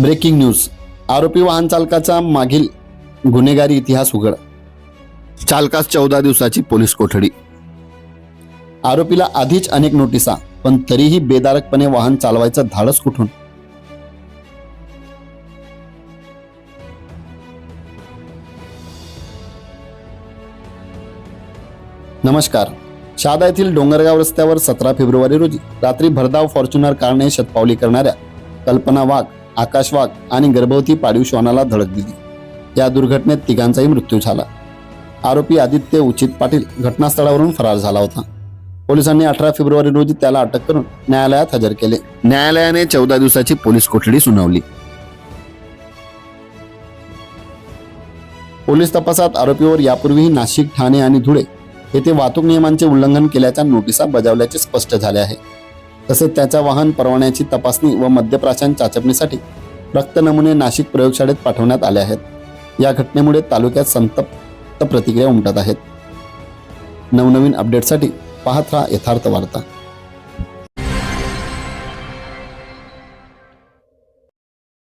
Breaking news. आरोपी वाहन चालकाचा मागील गुन्हेगारी इतिहास उघड. चालकास चौदा दिवसाची पोलीस कोठडी. आरोपीला आधीच अनेक नोटिसा पण तरीही बेदारकपणे वाहन चालवायचं धाडस कुठून? नमस्कार. शहादा येथील डोंगरगाव रस्त्यावर सतरा फेब्रुवारी रोजी रात्री भरधाव फॉर्च्युनर कारने शतपावली करणाऱ्या कल्पना वाघ आकाश वाघ आणि गर्भवती पाळीव श्वानाला धडक दिली. या दुर्घटनेत तिघांचाही मृत्यू झाला. आरोपी आदित्य उचित पाटील घटनास्थळावरून फरार झाला होता. पोलिसांनी अठरा फेब्रुवारी रोजी त्याला अटक करून न्यायालयात हजर केले. न्यायालयाने चौदा दिवसाची पोलीस कोठडी सुनावली. पोलीस तपासात आरोपीवर यापूर्वीही नाशिक ठाणे आणि धुळे येथे वाहतूक नियमांचे उल्लंघन केल्याच्या नोटिसा बजावल्याचे स्पष्ट झाले आहे. तसेच त्याच्या वाहन परवान्याची तपासणी व मद्यप्राशन चाचपणीसाठी रक्त नमुने नाशिक प्रयोगशाळेत पाठवण्यात आले आहेत. या घटनेमुळे तालुक्यात संतप्त प्रतिक्रिया उमटत आहेत. नवनवीन अपडेटसाठी पाहत राहा यथार्थ वार्ता.